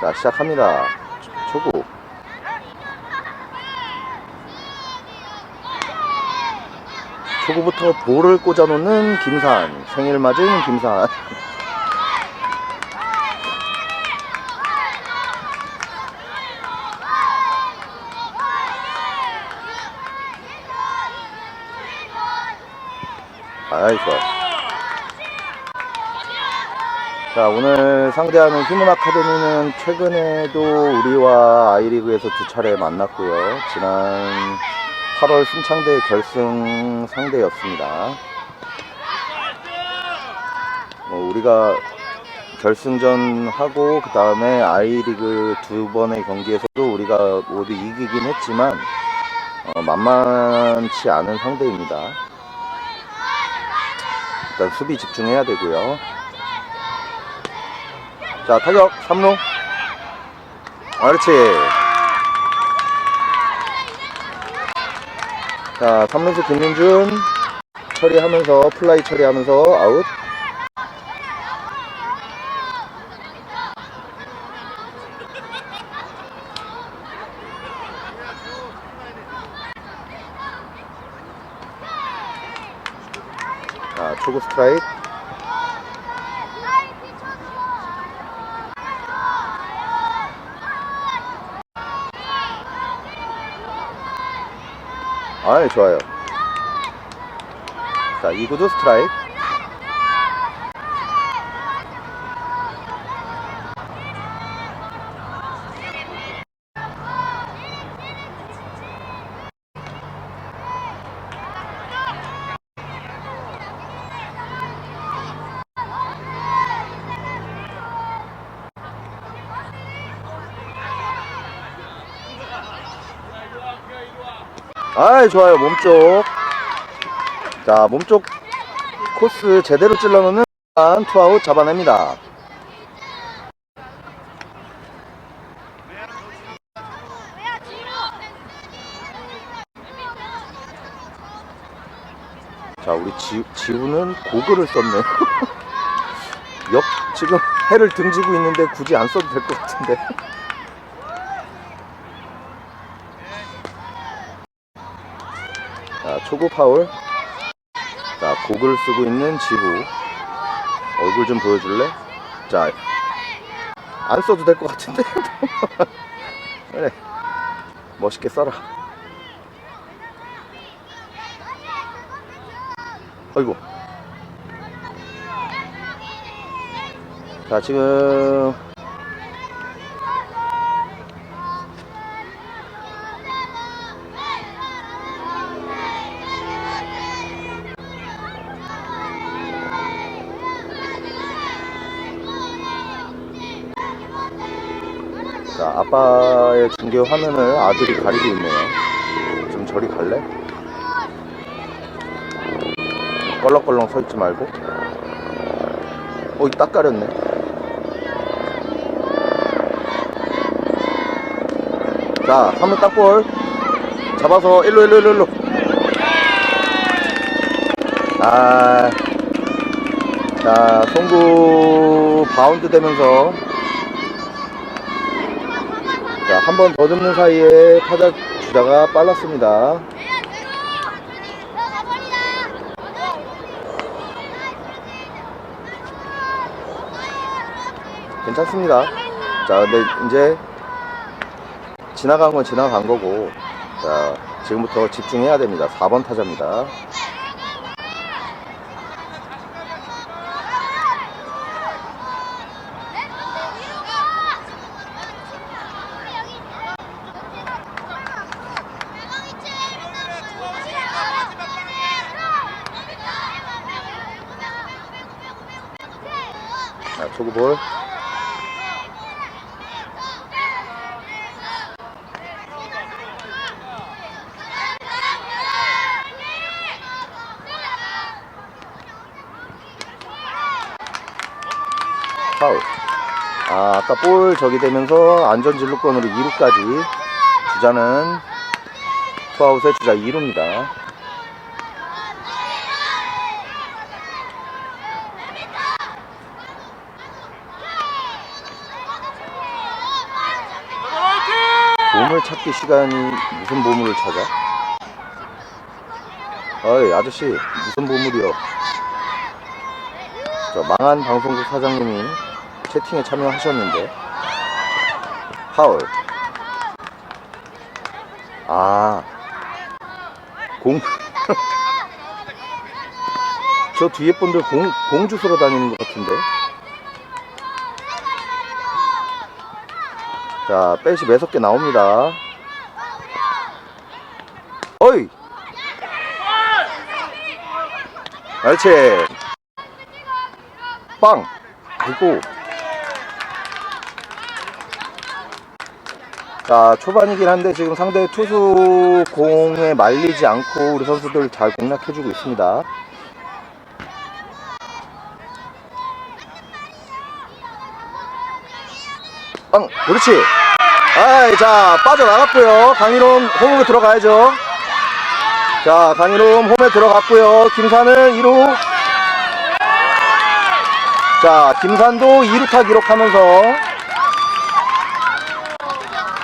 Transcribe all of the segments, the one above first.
자, 시작합니다. 초- 초구. 초구부터 볼을 꽂아놓는 김산. 생일 맞은 김산. 아이, 좋아. 자, 오늘 상대하는 휴먼 아카데미는 최근에도 우리와 아이리그에서 두 차례 만났고요. 지난 8월 순창대 결승 상대였습니다. 뭐 우리가 결승전 하고 그 다음에 아이리그 두 번의 경기에서도 우리가 모두 이기긴 했지만 어, 만만치 않은 상대입니다. 일단 수비 집중해야 되고요. 자 타격 3루. 아, 그렇지. 자 3루수 김민준. 처리하면서 플라이 처리하면서 아웃. 자 초구 스트라이크 아 좋아요. 자 2구도 스트라이크 아 좋아요. 몸쪽. 자 몸쪽 코스 제대로 찔러놓는 투아웃 잡아냅니다. 자 우리 지, 지우는 고글을 썼네 옆 지금 해를 등지고 있는데 굳이 안 써도 될 것 같은데 초구 파울. 자, 곡을 쓰고 있는 지부. 얼굴 좀 보여줄래? 자, 안 써도 될 것 같은데? 그래. 멋있게 써라. 어이구. 자, 지금 중계 화면을 아들이 가리고 있네요. 좀 저리 갈래? 껄렁껄렁 서 있지 말고. 어, 딱 가렸네. 자, 3루 땅볼. 잡아서 일로, 일로, 일로, 일로. 아. 자, 송구 바운드 되면서 자, 한 번더 듣는 사이에 타자 주자가 빨랐습니다. 괜찮습니다. 자, 근데 이제 지나간 건 지나간 거고, 자, 지금부터 집중해야 됩니다. 4번 타자입니다. 자, 초구 볼. 파울. 볼 저기 되면서 안전진루권으로 2루까지 주자는 투아웃의 주자 2루입니다. 보물 찾기 시간이 무슨 보물을 찾아? 어이 아저씨 무슨 보물이요? 저 망한 방송국 사장님이 채팅에 참여하셨는데. 파울. 아. 공... 저 뒤에 분들 공, 공 주스러 다니는 것 같은데. 자 뺄시 매섭게 나옵니다. 어이. 그렇지 빵. 아이고 자 초반이긴 한데 지금 상대 투수 공에 말리지 않고 우리 선수들 잘 공략해주고 있습니다. 빵! 그렇지! 아이 자 빠져나갔고요. 강희롬 홈으로 들어가야죠. 자 강희롬 홈에 들어갔고요. 김산은 2루. 자 김산도 2루타 기록하면서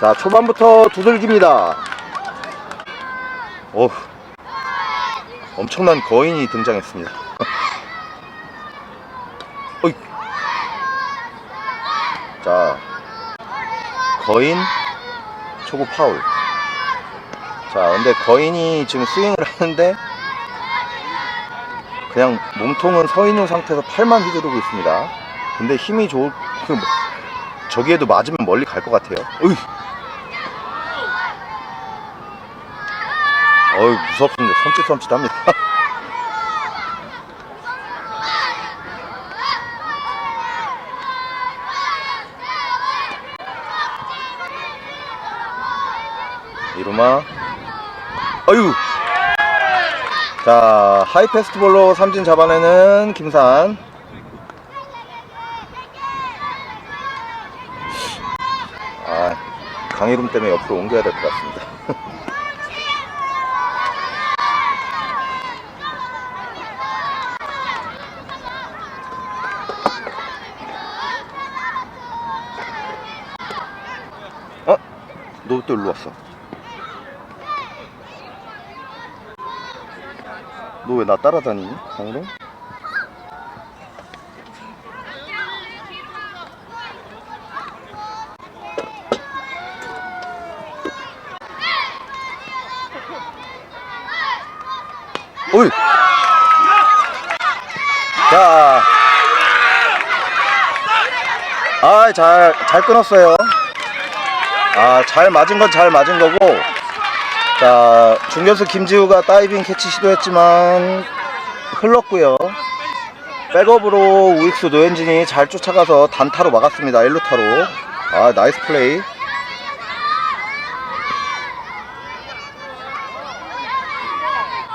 자 초반부터 두들깁니다. 오 엄청난 거인이 등장했습니다. 어이. 자 거인 초구 파울. 자 근데 거인이 지금 스윙을 하는데 그냥 몸통은 서 있는 상태에서 팔만 휘두르고 있습니다. 근데 힘이 뭐, 저기에도 맞으면 멀리 갈 것 같아요. 어이. 어이 무섭습니다. 섬찟섬찟합니다. 이루마. 어유 자 하이 페스티벌로 삼진 잡아내는 김산. 아 강희룸 때문에 옆으로 옮겨야 될 것 같습니다 너 또 일로 왔어 너 왜 나 따라다니니? 강희룸? 어이! 자. 아, 잘, 잘 끊었어요. 아, 잘 맞은 건 잘 맞은 거고. 자, 중견수 김지우가 다이빙 캐치 시도했지만 흘렀고요. 백업으로 우익수 노현진이 잘 쫓아가서 단타로 막았습니다. 1루타로. 아, 나이스 플레이.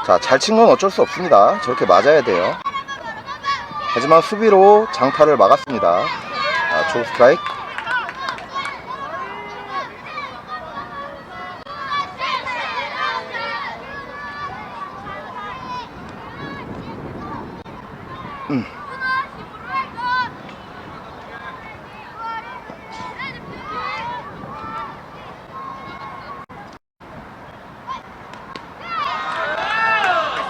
자, 잘 친 건 어쩔 수 없습니다. 저렇게 맞아야 돼요. 하지만 수비로 장타를 막았습니다. 아, 조 스트라이크. 음.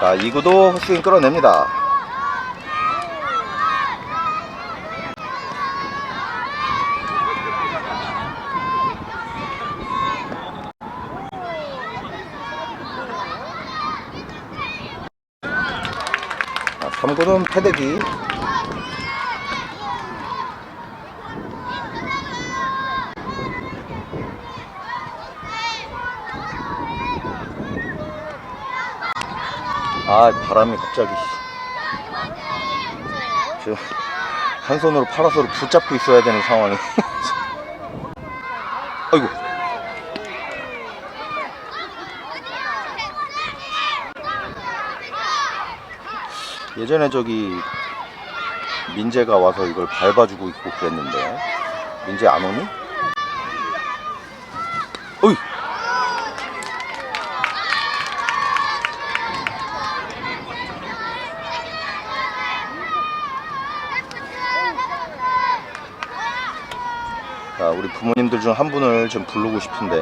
자, 2구도 헛스윙 끌어냅니다. 자, 3구는 패대기. 아, 바람이 갑자기. 지금 한 손으로 파라솔을 붙잡고 있어야 되는 상황이. 아이고. 예전에 저기 민재가 와서 이걸 밟아주고 있고 그랬는데 민재 안 오니? 어이! 부모님들 중 한 분을 좀 부르고 싶은데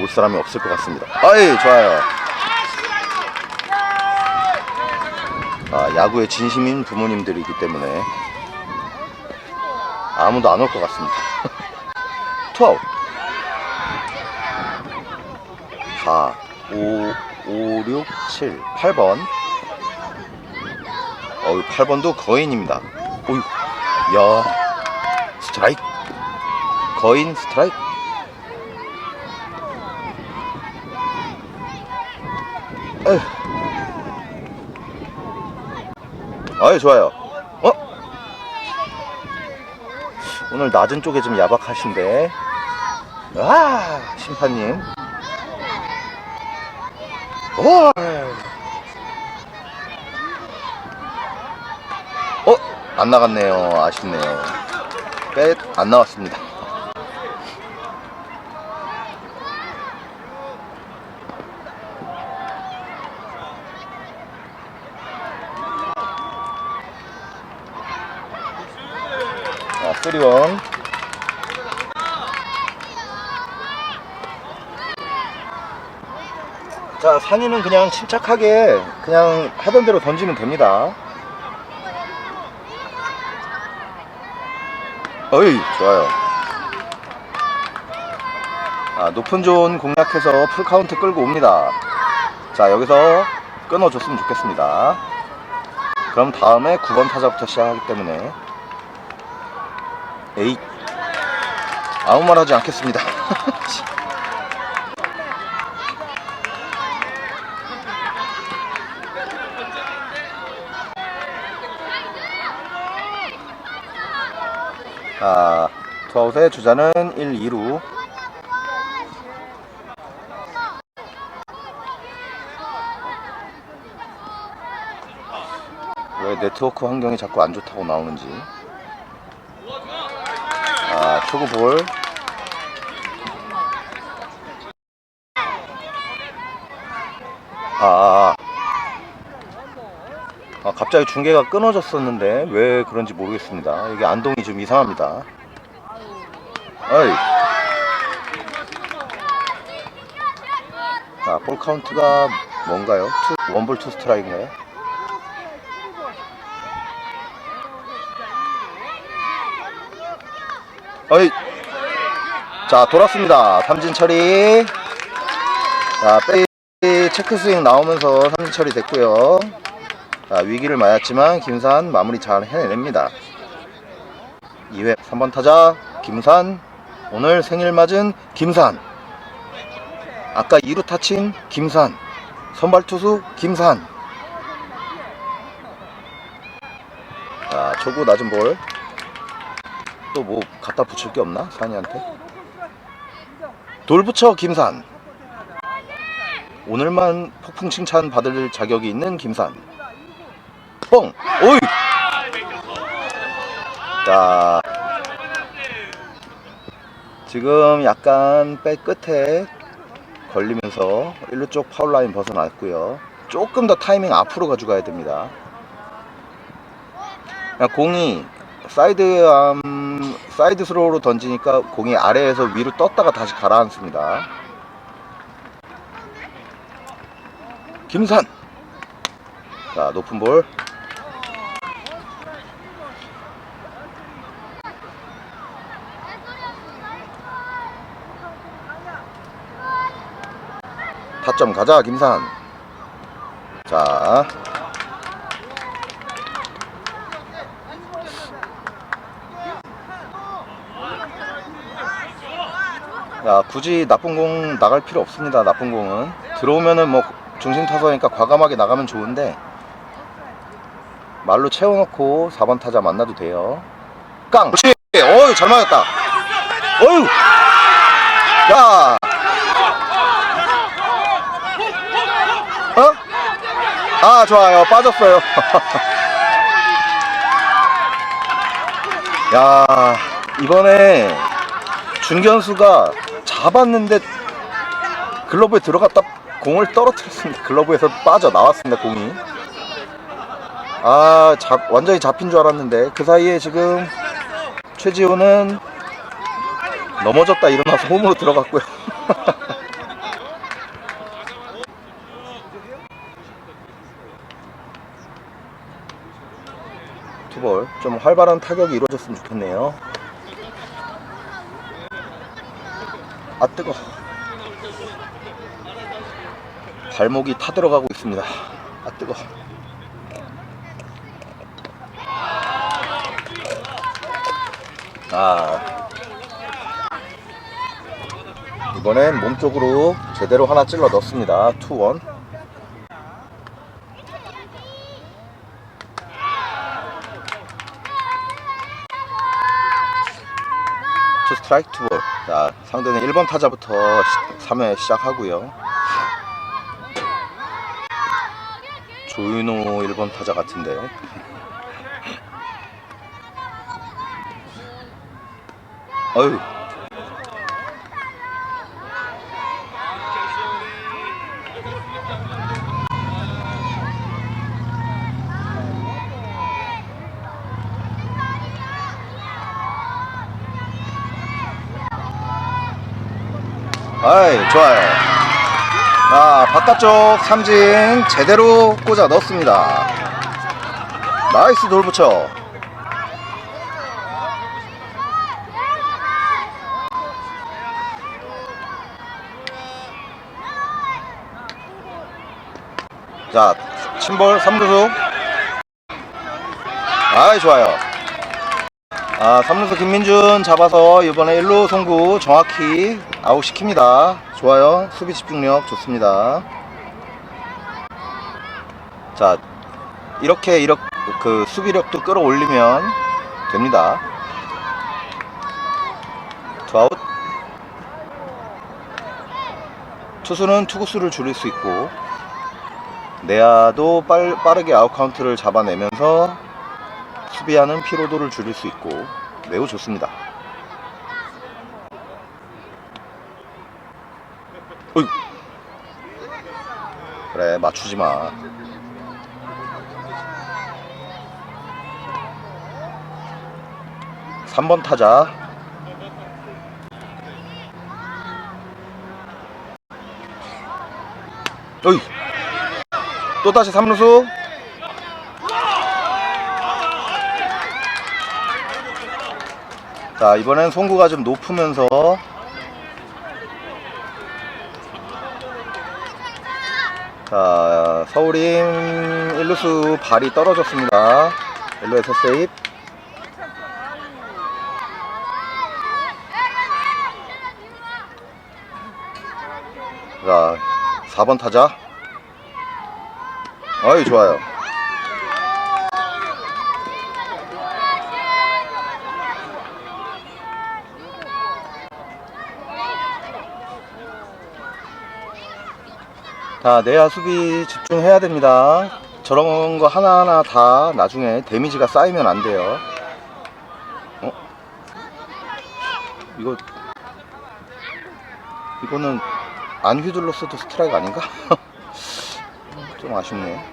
올 사람이 없을 것 같습니다. 아이 좋아요. 아, 야구에 진심인 부모님들이기 때문에 아무도 안 올 것 같습니다. 투아웃. 4, 5, 5, 6, 7, 8번. 어이, 8번도 거인입니다. 오유, 야, 스트라이크. 거인 스트라이크. 아유, 좋아요. 어? 오늘 낮은 쪽에 좀 야박하신데. 아, 심판님. 오! 어? 안 나갔네요. 아쉽네요. 빼, 안 나왔습니다. 자, 3원. 자, 산이는 그냥 침착하게 그냥 하던 대로 던지면 됩니다. 어이, 좋아요. 아, 높은 존 공략해서 풀카운트 끌고 옵니다. 자, 여기서 끊어줬으면 좋겠습니다. 그럼 다음에 9번 타자부터 시작하기 때문에 에이 아무 말 하지 않겠습니다. 자, 투아웃의 주자는 1, 2루. 왜 네트워크 환경이 자꾸 안 좋다고 나오는지. 아, 초구 볼. 아, 아, 아. 아, 갑자기 중계가 끊어졌었는데 왜 그런지 모르겠습니다. 이게 안동이 좀 이상합니다. 어이. 자, 볼 카운트가 뭔가요? 투, 원볼 투 스트라이크인가요? 어이. 자, 돌았습니다. 삼진 처리. 자, 빼이 체크 스윙 나오면서 삼진 처리 됐고요. 자, 위기를 맞았지만 김산 마무리 잘 해냅니다. 2회 3번 타자 김산 오늘 생일 맞은 김산 아까 2루 타친 김산 선발 투수 김산 자 초구 낮은 볼 또 뭐 갖다 붙일 게 없나 산이한테 돌붙여 김산 오늘만 폭풍 칭찬 받을 자격이 있는 김산 뻥! 오이! 자, 지금 약간 백 끝에 걸리면서 1루 쪽 파울 라인 벗어났고요. 조금 더 타이밍 앞으로 가져가야 됩니다. 공이 사이드 음, 사이드 스로우로 던지니까 공이 아래에서 위로 떴다가 다시 가라앉습니다. 김산. 자, 높은 볼. 타점 가자 김산 자 야, 굳이 나쁜 공 나갈 필요 없습니다. 나쁜 공은 들어오면은 뭐 중심 타선이니까 과감하게 나가면 좋은데 말로 채워놓고 4번 타자 만나도 돼요. 깡. 그렇지. 어유 잘 맞았다. 어유. 야. 어? 아 좋아요 빠졌어요 야 이번에 중견수가 잡았는데 글러브에 들어갔다 공을 떨어뜨렸습니다 글러브에서 빠져 나왔습니다 공이 아 잡, 완전히 잡힌 줄 알았는데 그 사이에 지금 최지호는 넘어졌다 일어나서 홈으로 들어갔고요. 투볼 좀 활발한 타격이 이루어졌으면 좋겠네요. 아 뜨거. 발목이 타들어가고 있습니다. 아 뜨거. 아 이번엔 몸쪽으로 제대로 하나 찔러 넣습니다. 투원. 투 스트라이크 투볼. 자, 상대는 1번 타자부터 3회 시작하고요. 조윤호 1번 타자 같은데. 어휴. 아이 좋아요. 자 바깥쪽 삼진 제대로 꽂아 넣습니다. 나이스 돌부처. 자 침볼 3루수. 아이 좋아요 아, 3루수 김민준 잡아서 이번에 1루 송구 정확히 아웃시킵니다. 좋아요. 수비 집중력 좋습니다. 자, 이렇게 이렇게 그 수비력도 끌어올리면 됩니다. 투아웃. 투수는 투구수를 줄일 수 있고 내야도 빨, 빠르게 아웃 카운트를 잡아내면서 수비하는 피로도를 줄일 수 있고 매우 좋습니다. 어이. 그래 맞추지 마. 삼 번 타자 어이 또 다시 3루수 자 이번엔 송구가 좀 높으면서. 자 서울임 1루수 발이 떨어졌습니다. 1루에서 세입 자 4번 타자. 어이 좋아요 자, 내야 수비 집중해야 됩니다. 저런 거 하나하나 다 나중에 데미지가 쌓이면 안 돼요. 어? 이거, 이거는 안 휘둘렀어도 스트라이크 아닌가? 좀 아쉽네.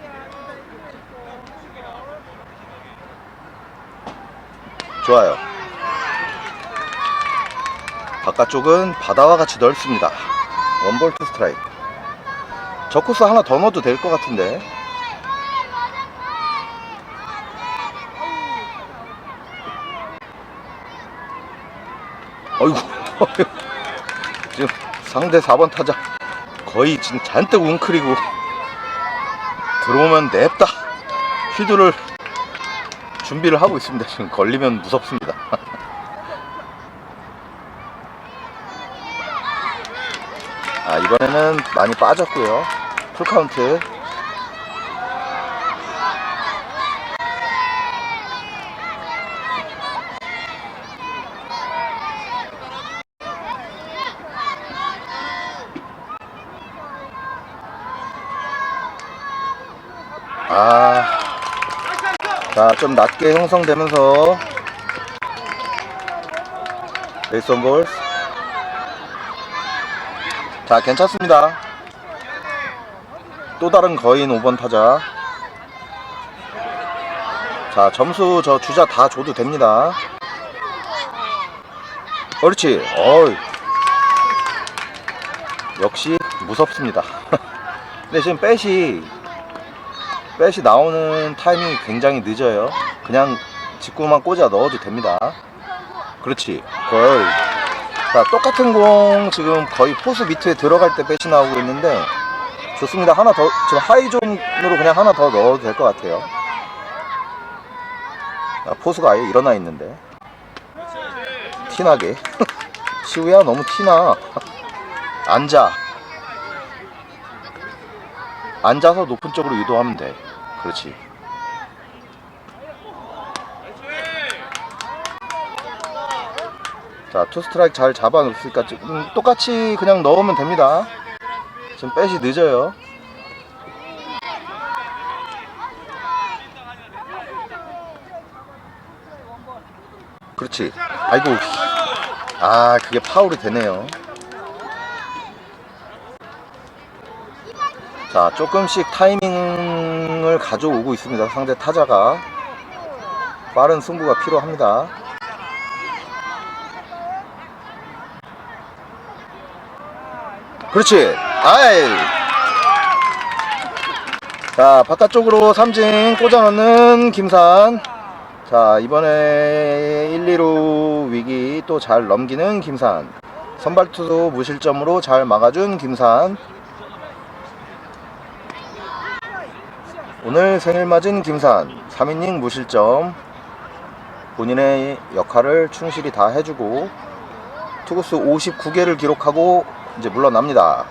좋아요. 바깥쪽은 바다와 같이 넓습니다. 원볼 투 스트라이크. 저 코스 하나 더 넣어도 될 것 같은데. 어이구, 지금 상대 4번 타자 거의 지금 잔뜩 웅크리고 들어오면 냅다 휘두를 준비를 하고 있습니다. 지금 걸리면 무섭습니다. 아, 이번에는 많이 빠졌고요. 풀카운트. 아, 자, 좀 낮게 형성되면서 베이스 원볼 자, 괜찮습니다. 또 다른 거인 5번 타자. 자, 점수 저 주자 다 줘도 됩니다. 그렇지. 어이. 역시 무섭습니다. 근데 지금 백이 백이 나오는 타이밍이 굉장히 늦어요. 그냥 직구만 꽂아 넣어도 됩니다. 그렇지. 걸. 자, 똑같은 공 지금 거의 포수 밑에 들어갈 때 백이 나오고 있는데 좋습니다. 하나 더 지금 하이존으로 그냥 하나 더 넣어도 될 것 같아요. 아, 포수가 아예 일어나 있는데. 티나게. 시우야 너무 티나. 앉아. 앉아서 높은 쪽으로 유도하면 돼. 그렇지. 자 투스트라이크 잘 잡아 놓으니까 음, 똑같이 그냥 넣으면 됩니다 지금 빼시 늦어요. 그렇지. 아이고. 아 그게 파울이 되네요. 자 조금씩 타이밍을 가져오고 있습니다. 상대 타자가. 빠른 승부가 필요합니다. 그렇지 아이. 자 바깥쪽으로 삼진 꽂아 넣는 김산. 자 이번에 1, 2루 위기 또 잘 넘기는 김산. 선발 투수 무실점으로 잘 막아준 김산. 오늘 생일 맞은 김산. 3이닝 무실점. 본인의 역할을 충실히 다 해주고 투구수 59개를 기록하고 이제 물러납니다